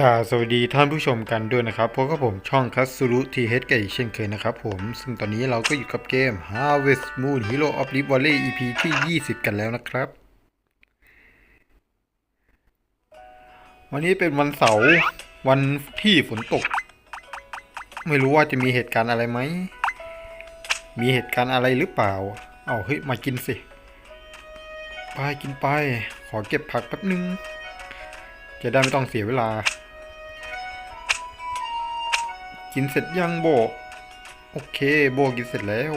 กาสวัสดีท่านผู้ชมกันด้วยนะครับพบกับผมช่องคัตสุรุทีเฮดกันอีกเช่นเคยนะครับผมซึ่งตอนนี้เราก็อยู่กับเกม Harvest Moon Hero of Rift Valley EP ที่ 20 กันแล้วนะครับ วันนี้เป็นวันเสาร์วันที่ฝนตก ไม่รู้ว่าจะมีเหตุการณ์อะไรไหม มีเหตุการณ์อะไรหรือเปล่า เอาเฮ้ย มากินสิ ไปกินไป ขอเก็บผักแป๊บนึง จะได้ไม่ต้องเสียเวลา กินเสร็จยังโบ โอเค โบกินเสร็จแล้ว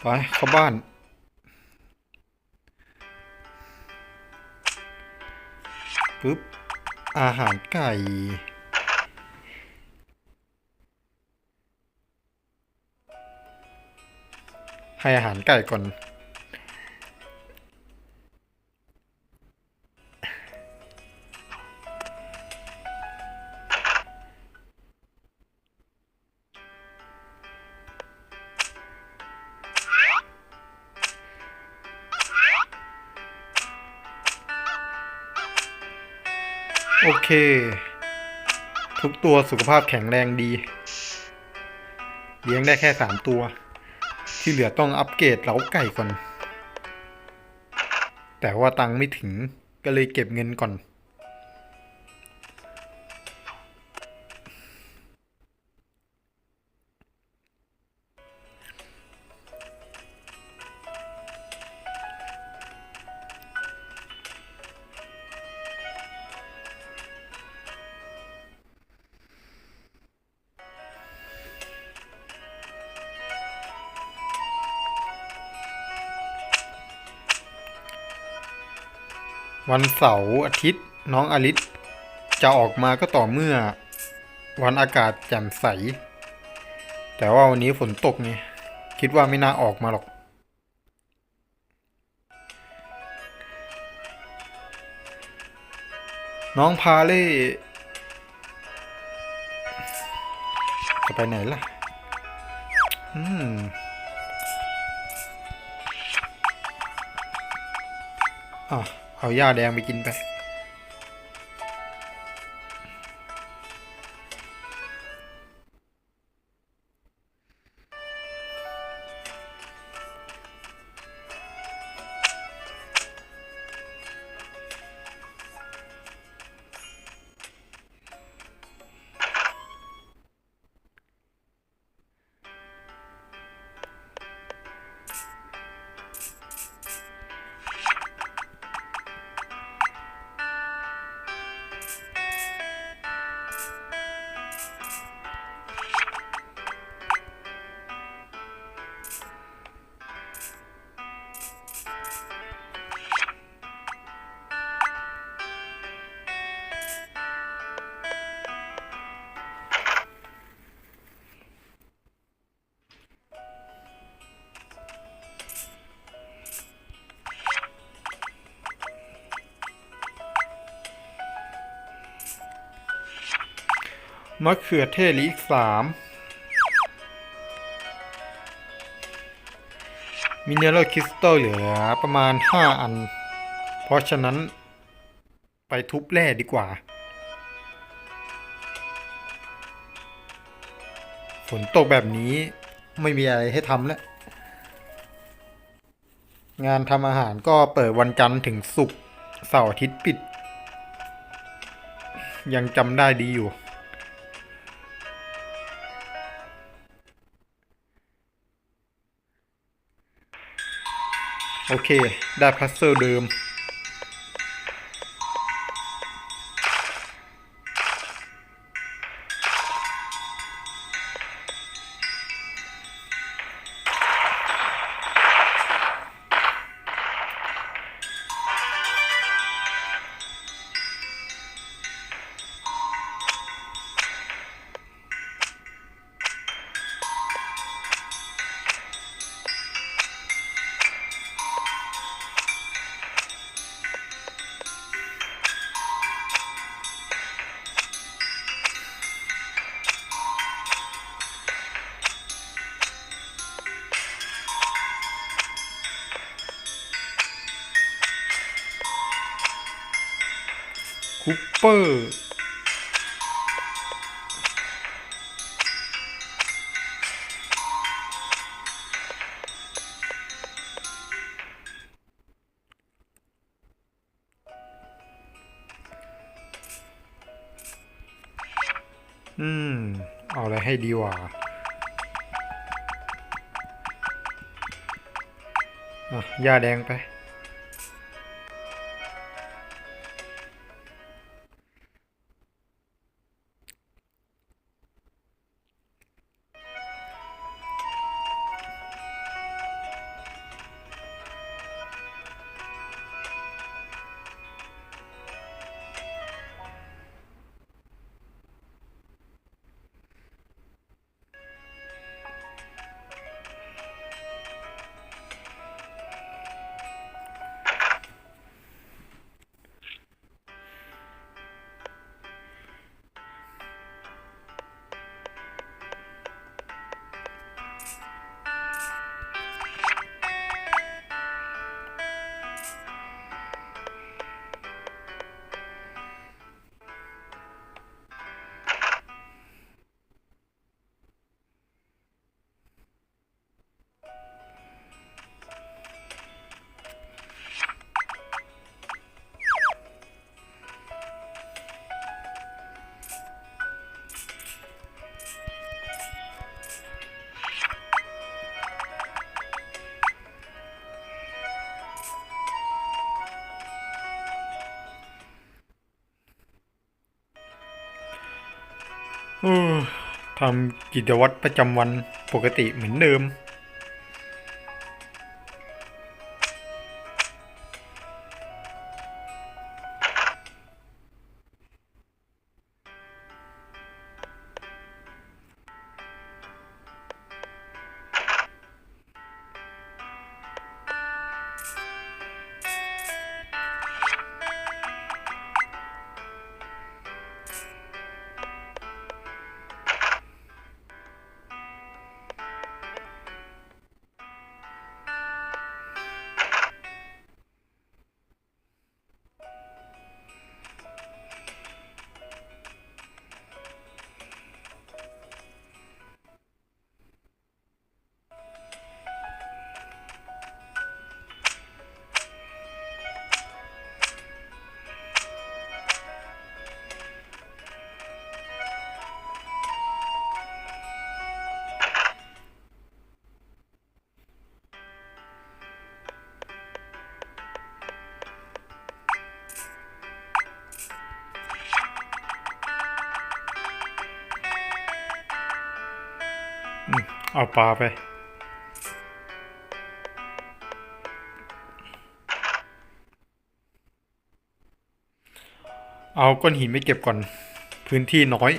ไปเข้าบ้าน ปึ๊บ อาหารไก่ ให้อาหารไก่ก่อน เค ทุกตัวสุขภาพแข็งแรงดี เลี้ยงได้แค่สามตัว ที่เหลือต้องอัปเกรดเล้าไก่ก่อน แต่ว่าตังค์ไม่ถึงก็เลยเก็บเงินก่อน เสาร์อาทิตย์ น้องอลิสจะออกมาก็ต่อเมื่อ วันอากาศแจ่มใส แต่ว่าวันนี้ฝนตกไงคิดว่าไม่น่าออกมาหรอก น้องพาเล่จะไปไหนล่ะ อืมอะ เอาหญ้าแดงไปกินไป มะเขือเทศหลืออีกสามมินเนอรัลคริสตัลเหลือประมาณห้าอัน เพราะฉะนั้นไปทุบแร่ดีกว่า ฝนตกแบบนี้ไม่มีอะไรให้ทำแล้ว งานทำอาหารก็เปิดวันจันทร์ถึงศุกร์เสาร์อาทิตย์ปิด ยังจำได้ดีอยู่ โอเค ได้พัซเซอร์เดิม เปอร์อืม เอาอะไรให้ดีวะอะยาแดงไป ทำกิจวัตรประจำวันปกติเหมือนเดิม เอาปลาไป เอาก้อนหินไปเก็บก่อน พื้นที่น้อย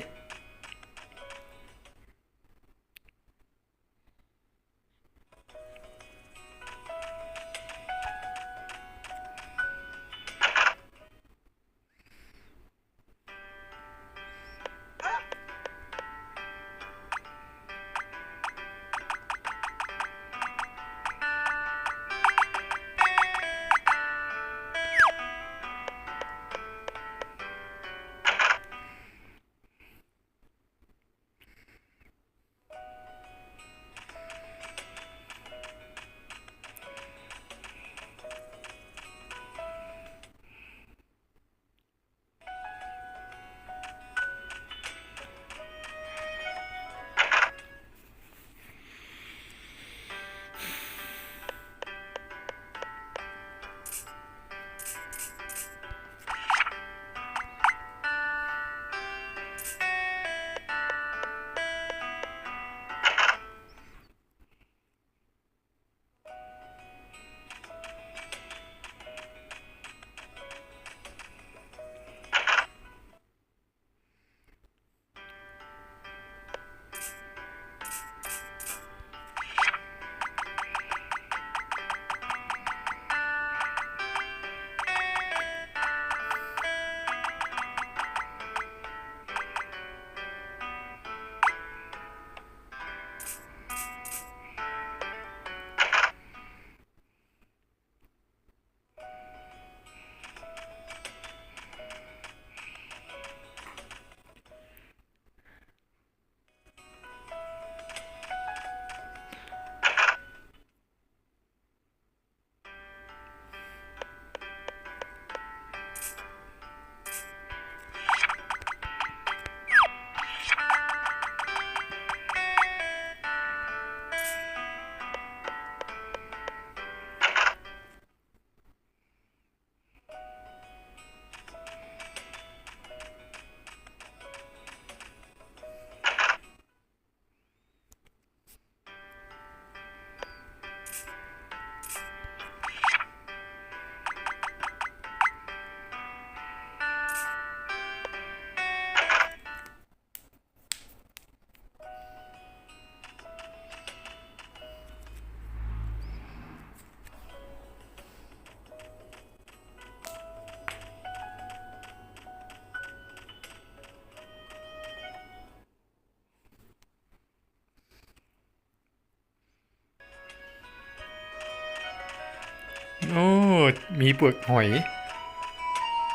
มีเปลือกหอย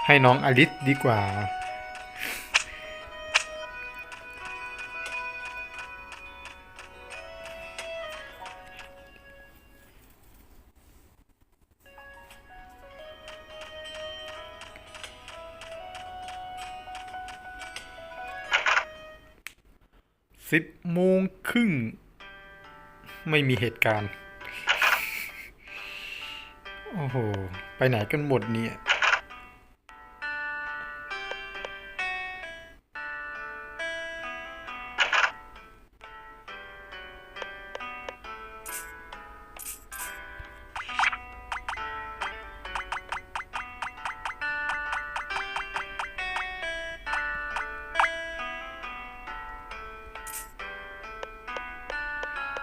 ให้น้องอลิสดีกว่า สิบโมงครึ่ง ไม่มีเหตุการณ์ โอ้โห ไปไหนกันหมดเนี่ย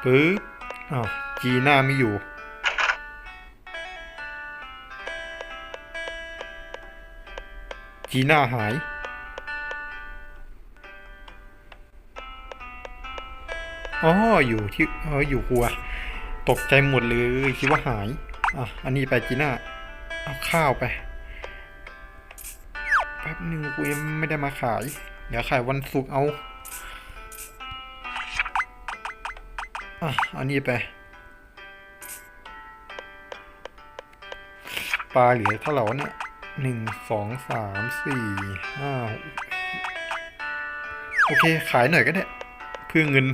ปึ๊บอ้าวจีน่าไม่อยู่ จีน่าหาย อ๋อ อยู่ที่เอออยู่ครัว ตกใจหมดเลยคิดว่าหาย อะ อันนี้ไปจีน่า เอาข้าวไป แป๊บหนึ่งกูยังไม่ได้มาขาย เดี๋ยวขายวันศุกร์เอา อะ อันนี้ไป ปลาเหลือเท่าไหร่วะเนี่ย หนึ่งสองสามสี่ห้าโอเค ขายหน่อยก็ได้ เพื่อเงิน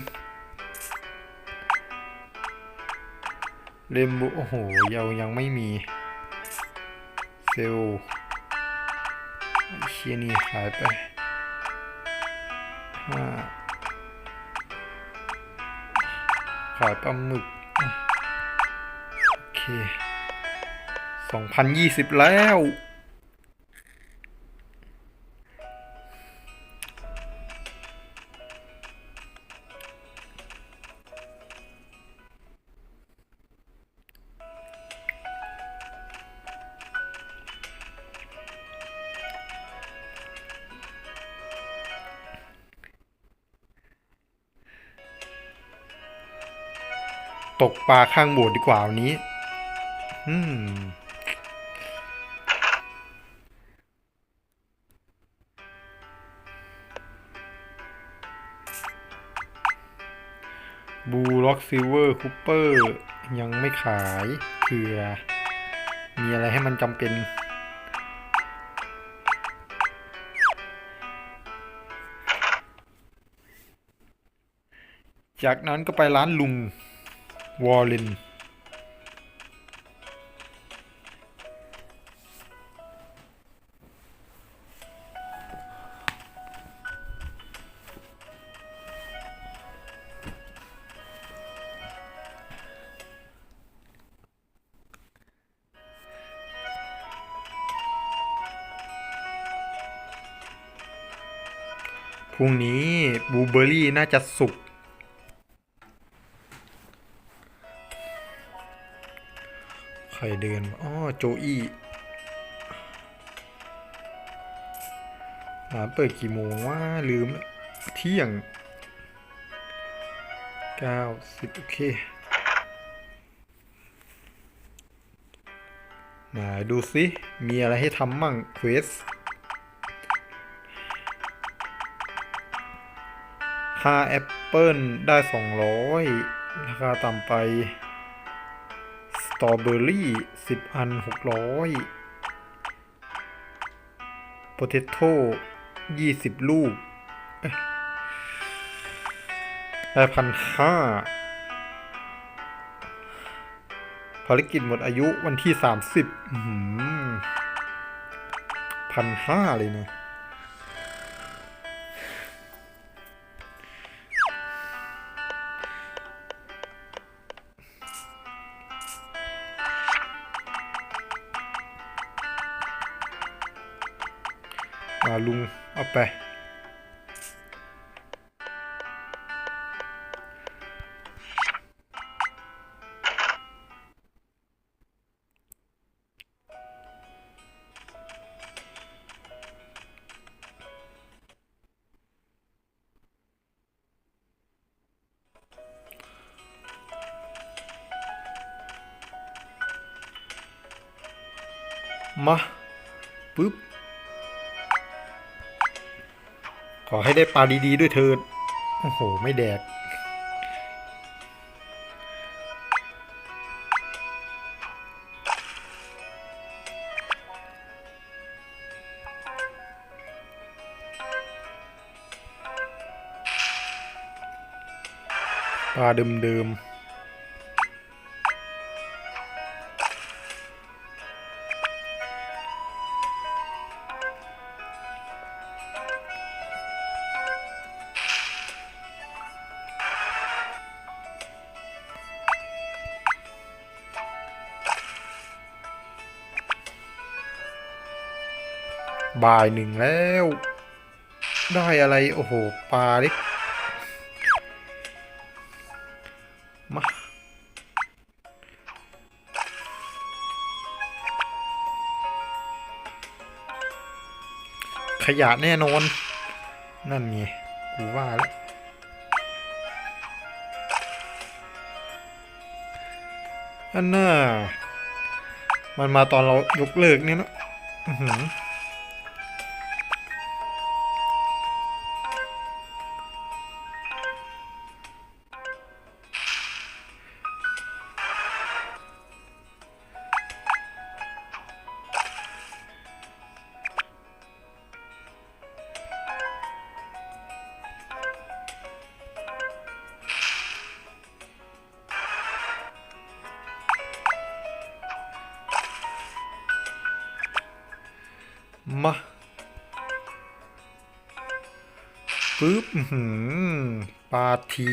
เรมโบโอ้โหยังยังไม่มี เซลเชียนี่ขายไปห้าขายปลาหมึก โอเคสองพันยี่สิบแล้ว ปลาข้างโบสถ์ดีกว่าวันนี้ อืมบูล็อกซิลเวอร์คูเปอร์ยังไม่ขายเผื่อ มีอะไรให้มันจำเป็น จากนั้นก็ไปร้านลุง วอลเลนพรุ่งนี้บูเบอร์รี่น่าจะสุก รเดินอ๋อโจอี้ร้านเปิดกี่โมงว่าลืมละเที่ยงเก้าสิบโอเคไหนดูสิ มีอะไรให้ทำมั่งเควสห้าแอปเปิลได้สองร้อยราคาต่ำไป ตรอเบอรี่สิบอันหกร้อยโปเตโต้ยี่สิบลูกเอ๊ะได้พันห้าภารกิจหมดอายุวันที่สามสิบพันห้าเลยนะ เอา อให้ได้ปลาดีๆด้วยเถิดโอ้โห ไม่แดก ปลาเดิมๆ บ่ายหนึ่งแล้ว ได้อะไร โอ้โห ปลาเล็กมาขยะแน่นอน นั่นไง กูว่าแล้วอันน่ามันมาตอนเรายกเลิกเนี่ยเนะอือหือ ปาที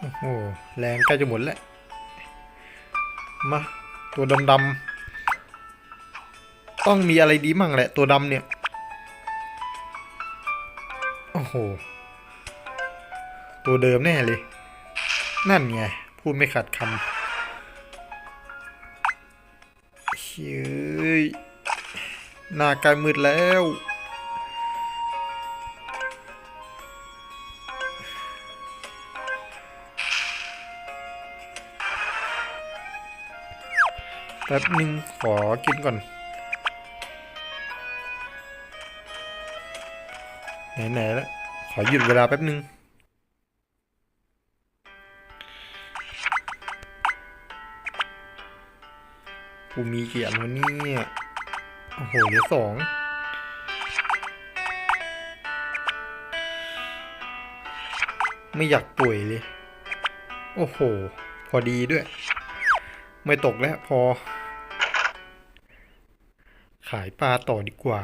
โอ้โห แรงใกล้จะหมดแล้ว มา ตัวดำๆ ต้องมีอะไรดีมั่งแหละ ตัวดำเนี่ย ตัวเดิมแน่เลย นั่นไง พูดไม่ขัดคำเฮ้ยหน้ากล้มืดแล้วแป๊บหนึ่งขอกินก่อน ไหนๆแล้ว อหยุดเวลาแป๊บหนึ่งกูมีเกี่อันวะเนี่โอ้โหเหลือสองไม่อยากป่วยเลย โอ้โห พอดีด้วย ไม่ตกแล้วพอ ขายปลาต่อดีกว่า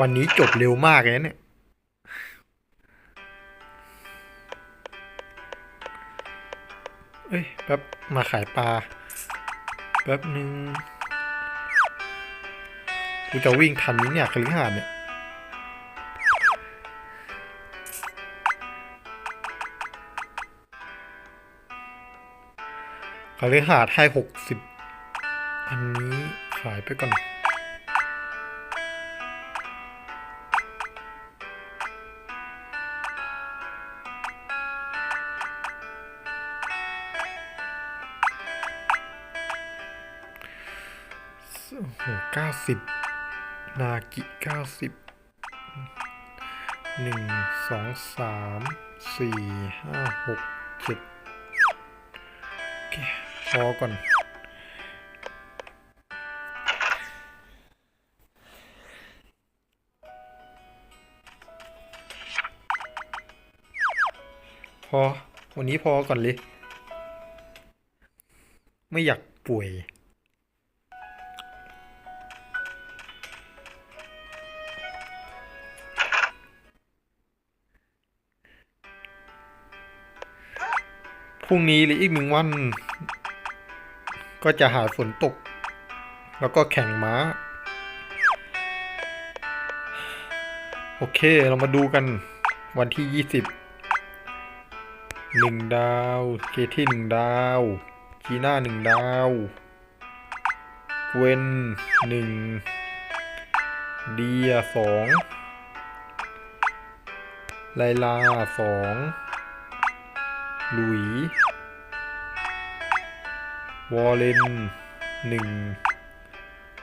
วันนี้จบเร็วมากเลยเนี่ย เอ้ยแป๊บมาขายปลาแป๊บหนึ่งกูจะวิ่งทันนี้เนี่ยคฤหาสน์เนี่ยคฤหาสน์ให้หกสิบอันนี้ขายไปก่อน 90 นากิ 90 1 2 3 4 5 6 7พอก่อน พอ วันนี้พอก่อนเลย ไม่อยากป่วย พรุ่งนี้หรืออีกหนึ่งวัน ก็จะหาฝนตก แล้วก็แข่งม้า โอเคเรามาดูกันวันที่ยี่สิบหนึ่งดาวเคที่หนึ่งดาวจีน่าหนึ่งดาวเวนหนึ่งเดียสองไลลาสอง หลุย วอลเลนหนึ่ง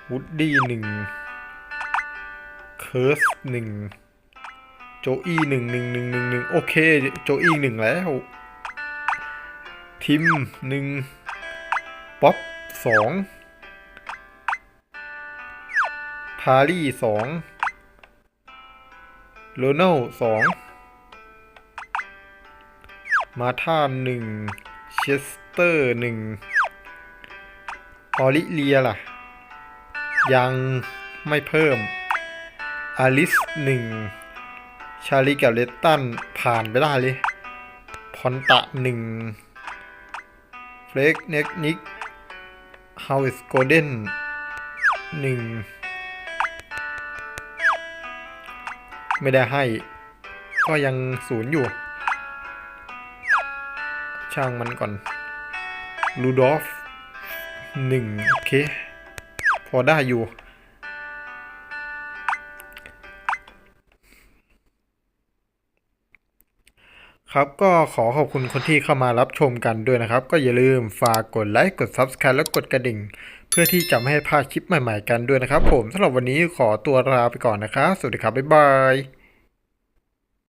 วูดดี้หนึ่งเคิร์สหนึ่งโจอี้หนึ่งหนึ่งหนึ่งหนึ่งหนึ่งโอเค โจอี้หนึ่งแล้ว ทิมหนึ่งป๊อปสองพารี่สองโรนัลสอง มาธาหนึ่งเชสเตอร์หนึ่งออลิเลียล่ะ ยังไม่เพิ่มอลิสหนึ่งชาลีกับเลตตันผ่านไปได้เลยพอนตะหนึ่งเฟลกเน็กนิกฮาวสโกลเด้นหนึ่งไม่ได้ให้ ก็ยังศูนย์อยู่ ช่างมันก่อนลูดอฟหนึ่งโอเค พอได้อยู่ ครับก็ขอขอบคุณคนที่เข้ามารับชมกันด้วยนะครับ ก็อย่าลืมฝากกดไลค์กด Subscribe และกดกระดิ่ง เพื่อที่จะไม่ให้พลาดคลิปใหม่ๆกันด้วยนะครับ ผมสำหรับวันนี้ขอตัวลาไปก่อนนะครับ สวัสดีครับ บ๊ายบาย